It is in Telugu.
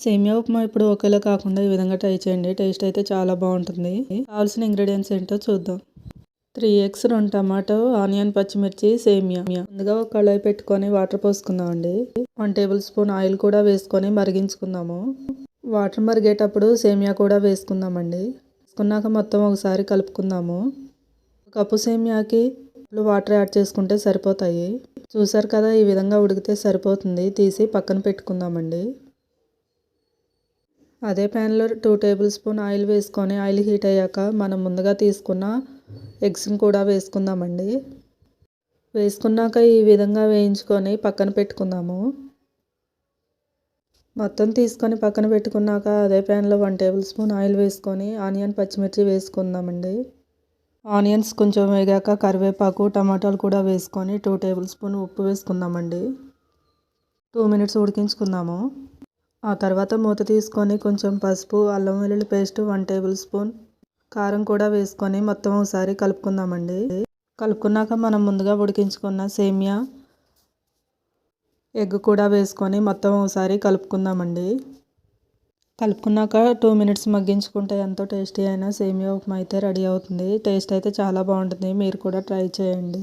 సేమియా ఉప్మా ఇప్పుడు ఒకేలా కాకుండా ఈ విధంగా ట్రై చేయండి. టేస్ట్ అయితే చాలా బాగుంటుంది. కావాల్సిన ఇంగ్రీడియంట్స్ ఏంటో చూద్దాం. త్రీ ఎగ్స్ రెండు టమాటో ఆనియన్ పచ్చిమిర్చి సేమియా. ముందుగా ఒక కళాయి పెట్టుకొని వాటర్ పోసుకుందామండి. వన్ టేబుల్ స్పూన్ ఆయిల్ కూడా వేసుకొని మరిగించుకుందాము. వాటర్ మరిగేటప్పుడు సేమియా కూడా వేసుకుందామండి. వేసుకున్నాక మొత్తం ఒకసారి కలుపుకుందాము. కప్పు సేమియాకి వాటర్ యాడ్ చేసుకుంటే సరిపోతాయి. చూసారు కదా ఈ విధంగా ఉడికితే సరిపోతుంది. తీసి పక్కన పెట్టుకుందామండి. అదే ప్యాన్లో టూ టేబుల్ స్పూన్ ఆయిల్ వేసుకొని ఆయిల్ హీట్ అయ్యాక మనం ముందుగా తీసుకున్న ఎగ్స్ని కూడా వేసుకుందామండి. వేసుకున్నాక ఈ విధంగా వేయించుకొని పక్కన పెట్టుకుందాము. మొత్తం తీసుకొని పక్కన పెట్టుకున్నాక అదే ప్యాన్లో వన్ టేబుల్ స్పూన్ ఆయిల్ వేసుకొని ఆనియన్ పచ్చిమిర్చి వేసుకుందామండి. ఆనియన్స్ కొంచెం వేగాక కరివేపాకు టమాటాలు కూడా వేసుకొని టూ టేబుల్ స్పూన్ ఉప్పు వేసుకుందామండి. టూ మినిట్స్ ఉడికించుకుందాము. ఆ తర్వాత మూత తీసుకొని కొంచెం పసుపు అల్లం వెల్లుల్లి పేస్ట్ వన్ టేబుల్ స్పూన్ కారం కూడా వేసుకొని మొత్తం ఒకసారి కలుపుకుందామండి. కలుపుకున్నాక మనం ముందుగా ఉడికించుకున్న సేమియా ఎగ్ కూడా వేసుకొని మొత్తం ఒకసారి కలుపుకుందామండి. కలుపుకున్నాక టూ మినిట్స్ మగ్గించుకుంటే ఎంతో టేస్టీ అయిన సేమియా ఉప్మా అయితే రెడీ అవుతుంది. టేస్ట్ అయితే చాలా బాగుంటుంది. మీరు కూడా ట్రై చేయండి.